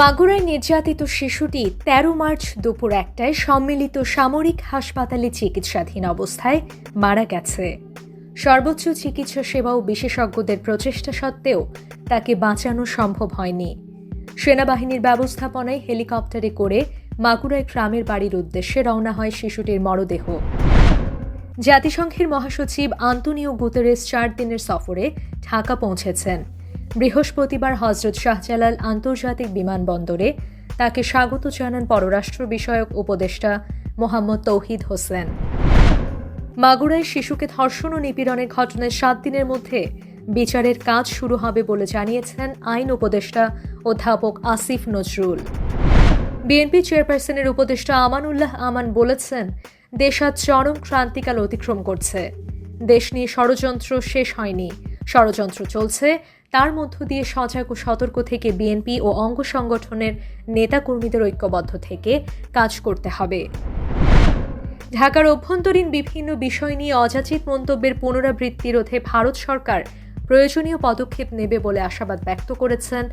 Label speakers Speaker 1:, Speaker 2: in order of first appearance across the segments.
Speaker 1: মাগুরায় নির্যাতিত শিশুটি তেরো মার্চ দুপুর একটায় সম্মিলিত সামরিক হাসপাতালে চিকিৎসাধীন অবস্থায় মারা গেছে। সর্বোচ্চ চিকিৎসা সেবা ও বিশেষজ্ঞদের প্রচেষ্টা সত্ত্বেও তাকে বাঁচানো সম্ভব হয়নি। সেনাবাহিনীর ব্যবস্থাপনায় হেলিকপ্টারে করে মাগুরায় গ্রামের বাড়ির উদ্দেশ্যে রওনা হয় শিশুটির মরদেহ। জাতিসংঘের মহাসচিব আন্তনিও গুতেরেস চার দিনের সফরে ঢাকা পৌঁছেছেন। বৃহস্পতিবার হজরত শাহজালাল আন্তর্জাতিক বিমানবন্দরে তাকে স্বাগত জানান পররাষ্ট্র বিষয়ক উপদেষ্টা মোহাম্মদ তৌহিদ হোসেন। মাগুরায় শিশুকে ধর্ষণ ও নিপীড়নের ঘটনায় সাত দিনের মধ্যে বিচারের কাজ শুরু হবে বলে জানিয়েছেন আইন উপদেষ্টা অধ্যাপক আসিফ নজরুল। বিএনপি চেয়ারপারসনের উপদেষ্টা আমানুল্লাহ আমান বলেছেন, দেশ আজ চরম ক্রান্তিকাল অতিক্রম করছে। দেশ নিয়ে ষড়যন্ত্র শেষ হয়নি। ষড়যন্ত্র চলছে। তার মধ্য দিয়ে সজাগ ও সতর্ক থেকে বিএনপি ও অঙ্গ সংগঠনের নেতাকর্মীদের ঐক্যবদ্ধ থেকে কাজ করতে হবে। ঢাকার অভ্যন্তরীণ বিভিন্ন বিষয় নিয়ে অযাচিত মন্তব্যের পুনরাবৃত্তি রোধে ভারত সরকার প্রয়োজনীয় পদক্ষেপ নেবে বলে আশাবাদ ব্যক্ত করেছেন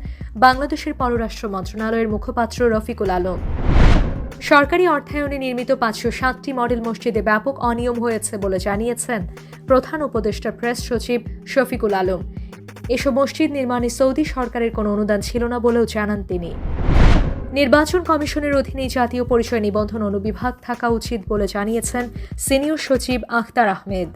Speaker 1: বাংলাদেশের পররাষ্ট্র মন্ত্রণালয়ের মুখপাত্র রফিকুল আলম। সরকারি অর্থায়নে নির্মিত পাঁচশো সাতটি মডেল মসজিদে ব্যাপক অনিয়ম হয়েছে বলে জানিয়েছেন প্রধান উপদেষ্টা প্রেস সচিব শফিকুল আলম। এসব মসজিদ নির্মাণে সৌদি সরকারের কোনো অনুদান ছিল না বলেও জানান তিনি। নির্বাচন কমিশনের অধীনে জাতীয় পরিচয় নিবন্ধন অনুবিভাগ থাকা উচিত বলে জানিয়েছেন সিনিয়র সচিব আখতার আহমেদ।